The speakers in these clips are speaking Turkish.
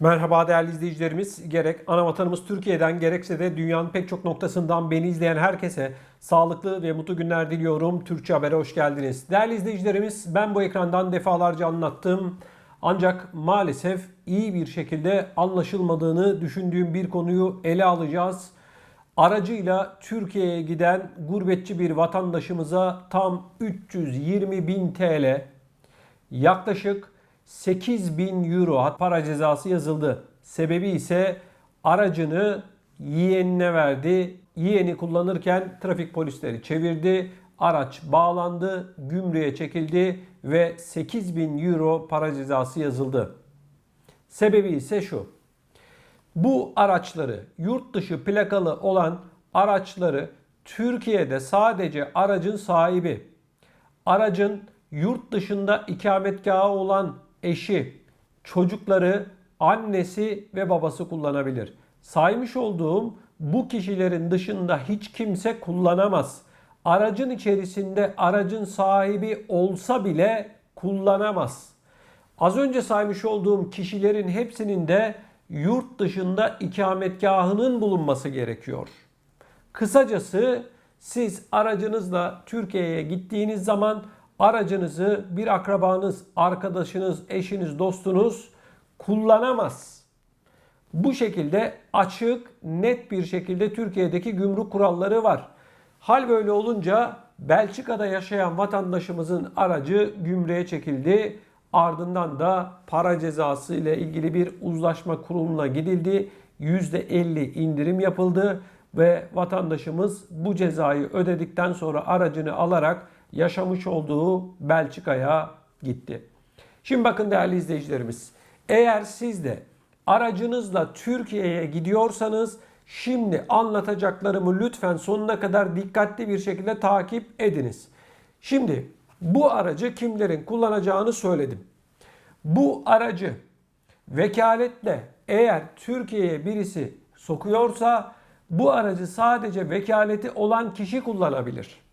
Merhaba değerli izleyicilerimiz. Gerek ana vatanımız Türkiye'den gerekse de dünyanın pek çok noktasından beni izleyen herkese sağlıklı ve mutlu günler diliyorum. Türkçe Haber'e hoş geldiniz. Değerli izleyicilerimiz ben bu ekrandan defalarca anlattım. Ancak maalesef iyi bir şekilde anlaşılmadığını düşündüğüm bir konuyu ele alacağız. Aracıyla Türkiye'ye giden gurbetçi bir vatandaşımıza tam 320 bin TL yaklaşık 8 bin euro para cezası yazıldı. Sebebi ise aracını yeğenine verdi. Yeğeni kullanırken trafik polisleri çevirdi. Araç bağlandı, gümrüğe çekildi ve 8 bin euro para cezası yazıldı. Sebebi ise şu. Bu araçları yurt dışı plakalı olan araçları Türkiye'de sadece aracın sahibi, aracın yurt dışında ikametgahı olan eşi, çocukları, annesi ve babası kullanabilir. Saymış olduğum bu kişilerin dışında hiç kimse kullanamaz. Aracın içerisinde aracın sahibi olsa bile kullanamaz. Az önce saymış olduğum kişilerin hepsinin de yurt dışında ikametgahının bulunması gerekiyor. Kısacası siz aracınızla Türkiye'ye gittiğiniz zaman aracınızı bir akrabanız, arkadaşınız, eşiniz, dostunuz kullanamaz. Bu şekilde açık, net bir şekilde Türkiye'deki gümrük kuralları var. Hal böyle olunca Belçika'da yaşayan vatandaşımızın aracı gümrüğe çekildi. Ardından da para cezası ile ilgili bir uzlaşma kuruluna gidildi. %50 indirim yapıldı ve vatandaşımız bu cezayı ödedikten sonra aracını alarak yaşamış olduğu Belçika'ya gitti. Şimdi bakın değerli izleyicilerimiz. Eğer siz de aracınızla Türkiye'ye gidiyorsanız şimdi anlatacaklarımı lütfen sonuna kadar dikkatli bir şekilde takip ediniz. Şimdi bu aracı kimlerin kullanacağını söyledim. Bu aracı vekaletle eğer Türkiye'ye birisi sokuyorsa bu aracı sadece vekaleti olan kişi kullanabilir.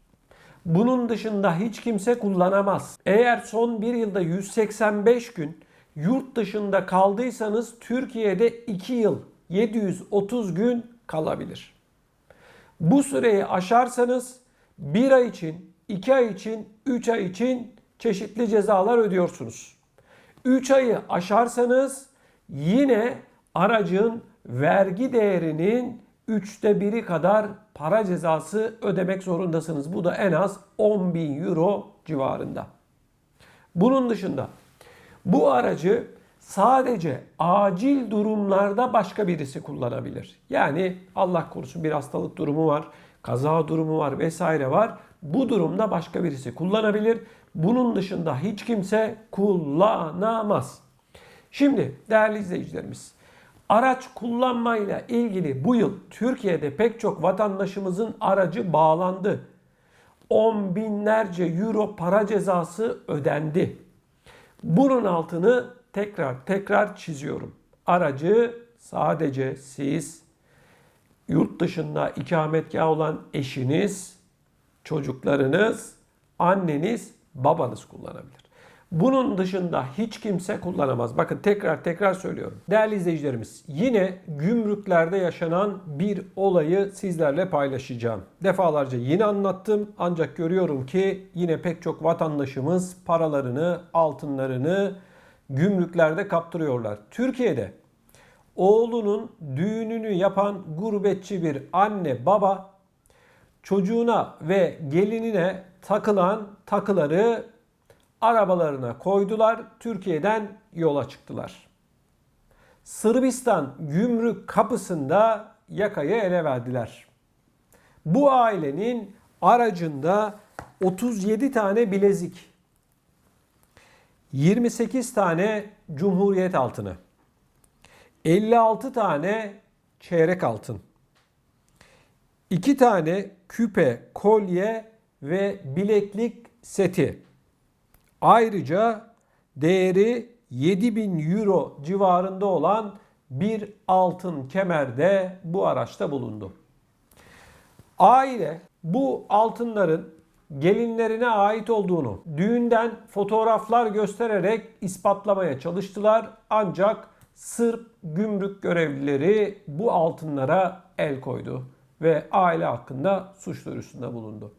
Bunun dışında hiç kimse kullanamaz. Eğer son bir yılda 185 gün yurt dışında kaldıysanız Türkiye'de 2 yıl 730 gün kalabilir. Bu süreyi aşarsanız 1 ay için, 2 ay için, 3 ay için çeşitli cezalar ödüyorsunuz. 3 ayı aşarsanız yine aracın vergi değerinin üçte biri kadar para cezası ödemek zorundasınız. Bu da en az 10 bin euro civarında. Bunun dışında bu aracı sadece acil durumlarda başka birisi kullanabilir. Yani Allah korusun bir hastalık durumu var, kaza durumu var vesaire var. Bu durumda başka birisi kullanabilir. Bunun dışında hiç kimse kullanamaz. Şimdi değerli izleyicilerimiz Araç kullanmayla ilgili bu yıl Türkiye'de pek çok vatandaşımızın aracı bağlandı. On binlerce euro para cezası ödendi. Bunun altını tekrar tekrar çiziyorum. Aracı sadece siz, yurt dışında ikametgah olan eşiniz, çocuklarınız, anneniz, babanız kullanabilir. Bunun dışında hiç kimse kullanamaz. Bakın tekrar tekrar söylüyorum. Değerli izleyicilerimiz yine gümrüklerde yaşanan bir olayı sizlerle paylaşacağım. Defalarca yine anlattım ancak görüyorum ki yine pek çok vatandaşımız paralarını, altınlarını gümrüklerde kaptırıyorlar. Türkiye'de oğlunun düğününü yapan gurbetçi bir anne baba çocuğuna ve gelinine takılan takıları arabalarına koydular. Türkiye'den yola çıktılar. Sırbistan gümrük kapısında yakayı ele verdiler. Bu ailenin aracında 37 tane bilezik, 28 tane Cumhuriyet altını, 56 tane çeyrek altın, 2 tane küpe, kolye ve bileklik seti Ayrıca değeri 7000 euro civarında olan bir altın kemer de bu araçta bulundu. Aile bu altınların gelinlerine ait olduğunu düğünden fotoğraflar göstererek ispatlamaya çalıştılar ancak Sırp gümrük görevlileri bu altınlara el koydu ve aile hakkında suç duyurusunda bulundu.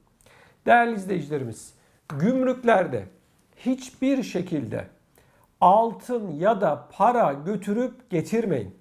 Değerli izleyicilerimiz, gümrüklerde hiçbir şekilde altın ya da para götürüp getirmeyin.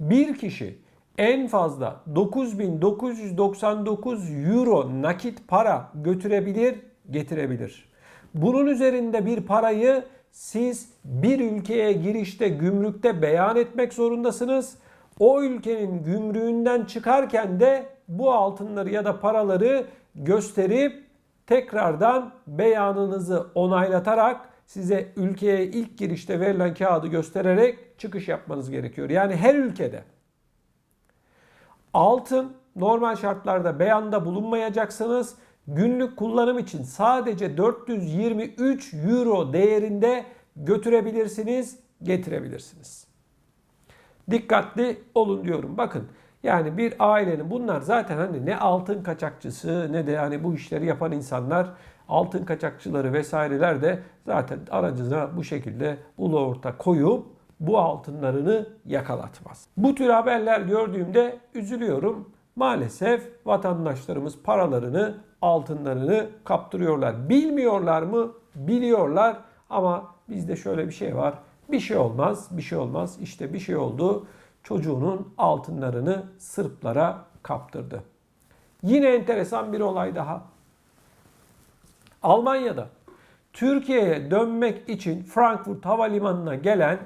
Bir kişi en fazla 9999 euro nakit para götürebilir, getirebilir. Bunun üzerinde bir parayı siz bir ülkeye girişte gümrükte beyan etmek zorundasınız. O ülkenin gümrüğünden çıkarken de bu altınları ya da paraları gösterip tekrardan beyanınızı onaylatarak size ülkeye ilk girişte verilen kağıdı göstererek çıkış yapmanız gerekiyor. Yani her ülkede altın normal şartlarda beyanda bulunmayacaksınız. Günlük kullanım için sadece 423 euro değerinde götürebilirsiniz, getirebilirsiniz. Dikkatli olun diyorum. Bakın yani bir ailenin bunlar zaten hani ne altın kaçakçısı ne de yani bu işleri yapan insanlar altın kaçakçıları vesaireler de zaten aracına bu şekilde ulu orta koyup bu altınlarını yakalatmaz. Bu tür haberler gördüğümde üzülüyorum. Maalesef vatandaşlarımız paralarını, altınlarını kaptırıyorlar. Bilmiyorlar mı? Biliyorlar ama bizde şöyle bir şey var. Bir şey olmaz, bir şey olmaz. İşte bir şey oldu. Çocuğunun altınlarını Sırplara kaptırdı. Yine enteresan bir olay daha. Almanya'da Türkiye'ye dönmek için Frankfurt Havalimanı'na gelen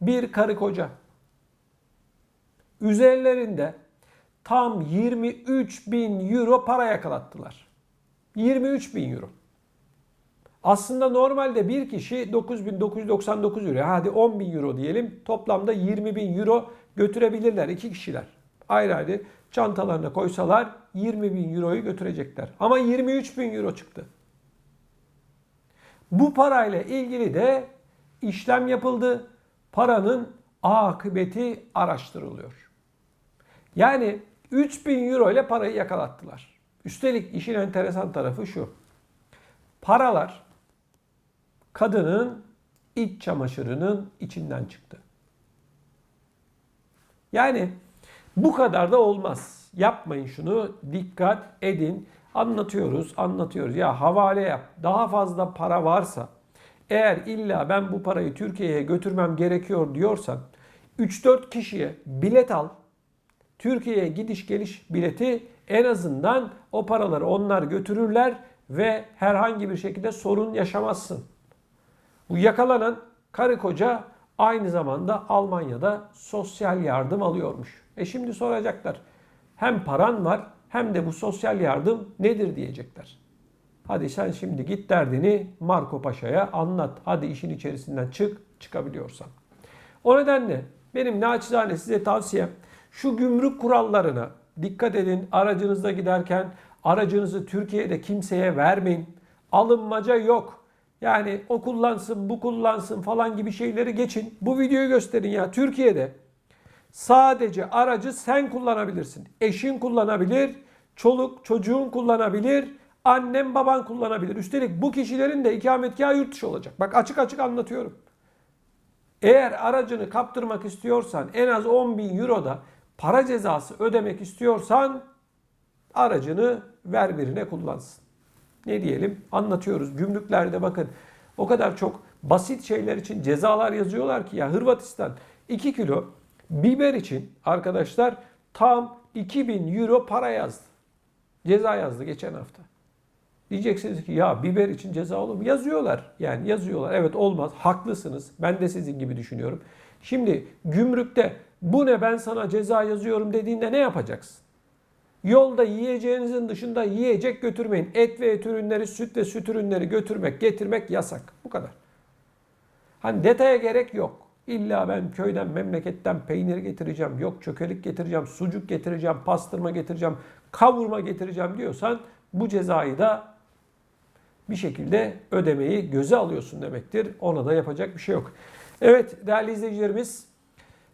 bir karı koca. Üzerlerinde tam 23 bin euro para yakalattılar. 23 bin euro. Aslında normalde bir kişi 9999 euro, hadi 10 bin euro diyelim. Toplamda 20 bin euro götürebilirler iki kişiler. Ayrı ayrı çantalarına koysalar 20 bin euroyu götürecekler. Ama 23 bin euro çıktı. Bu parayla ilgili de işlem yapıldı. Paranın akıbeti araştırılıyor. Yani 3000 euro ile parayı yakalattılar. Üstelik işin enteresan tarafı şu. Paralar kadının iç çamaşırının içinden çıktı. Yani bu kadar da olmaz. Yapmayın şunu. Dikkat edin. Anlatıyoruz, anlatıyoruz. Ya havale yap. Daha fazla para varsa eğer illa ben bu parayı Türkiye'ye götürmem gerekiyor diyorsan 3-4 kişiye bilet al. Türkiye'ye gidiş geliş bileti en azından o paraları onlar götürürler ve herhangi bir şekilde sorun yaşamazsın. Bu yakalanan karı koca aynı zamanda Almanya'da sosyal yardım alıyormuş. E şimdi soracaklar. Hem paran var hem de bu sosyal yardım nedir diyecekler. Hadi sen şimdi git derdini Marco Paşa'ya anlat. Hadi işin içerisinden çık, çıkabiliyorsan. O nedenle benim naçizane size tavsiyem şu gümrük kurallarına dikkat edin. Aracınızda giderken aracınızı Türkiye'de kimseye vermeyin. Alınmaca yok. Yani o kullansın, bu kullansın falan gibi şeyleri geçin. Bu videoyu gösterin ya. Türkiye'de sadece aracı sen kullanabilirsin. Eşin kullanabilir, çoluk çocuğun kullanabilir, annem baban kullanabilir. Üstelik bu kişilerin de ikametgahı yurt dışı olacak. Bak açık açık anlatıyorum. Eğer aracını kaptırmak istiyorsan en az 10 bin euroda para cezası ödemek istiyorsan aracını ver birine kullansın. Ne diyelim anlatıyoruz. Gümrüklerde bakın o kadar çok basit şeyler için cezalar yazıyorlar ki ya Hırvatistan 2 kilo biber için arkadaşlar tam 2000 euro para yazdı. Ceza yazdı geçen hafta. Diyeceksiniz ki ya biber için ceza olur mu? Yazıyorlar. Yani yazıyorlar. Evet olmaz. Haklısınız. Ben de sizin gibi düşünüyorum. Şimdi gümrükte bu ne ben sana ceza yazıyorum dediğinde ne yapacaksın? Yolda yiyeceğinizin dışında yiyecek götürmeyin. Et ve et ürünleri, süt ve süt ürünleri götürmek, getirmek yasak. Bu kadar. Hani detaya gerek yok. İlla ben köyden, memleketten peynir getireceğim, yok çökelik getireceğim, sucuk getireceğim, pastırma getireceğim, kavurma getireceğim diyorsan bu cezayı da bir şekilde ödemeyi göze alıyorsun demektir. Ona da yapacak bir şey yok. Evet değerli izleyicilerimiz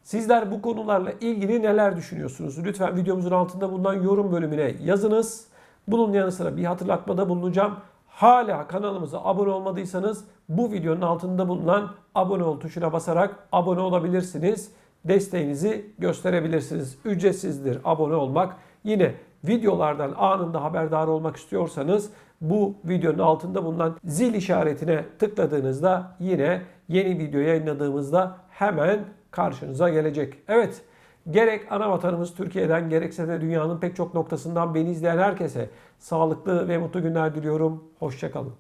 sizler bu konularla ilgili neler düşünüyorsunuz? Lütfen videomuzun altında bulunan yorum bölümüne yazınız. Bunun yanı sıra bir hatırlatmada bulunacağım. Hala kanalımıza abone olmadıysanız bu videonun altında bulunan abone ol tuşuna basarak abone olabilirsiniz. Desteğinizi gösterebilirsiniz. Ücretsizdir abone olmak. Yine videolardan anında haberdar olmak istiyorsanız bu videonun altında bulunan zil işaretine tıkladığınızda yine yeni video yayınladığımızda hemen karşınıza gelecek. Evet gerek ana vatanımız Türkiye'den gerekse de dünyanın pek çok noktasından beni izleyen herkese sağlıklı ve mutlu günler diliyorum. Hoşçakalın.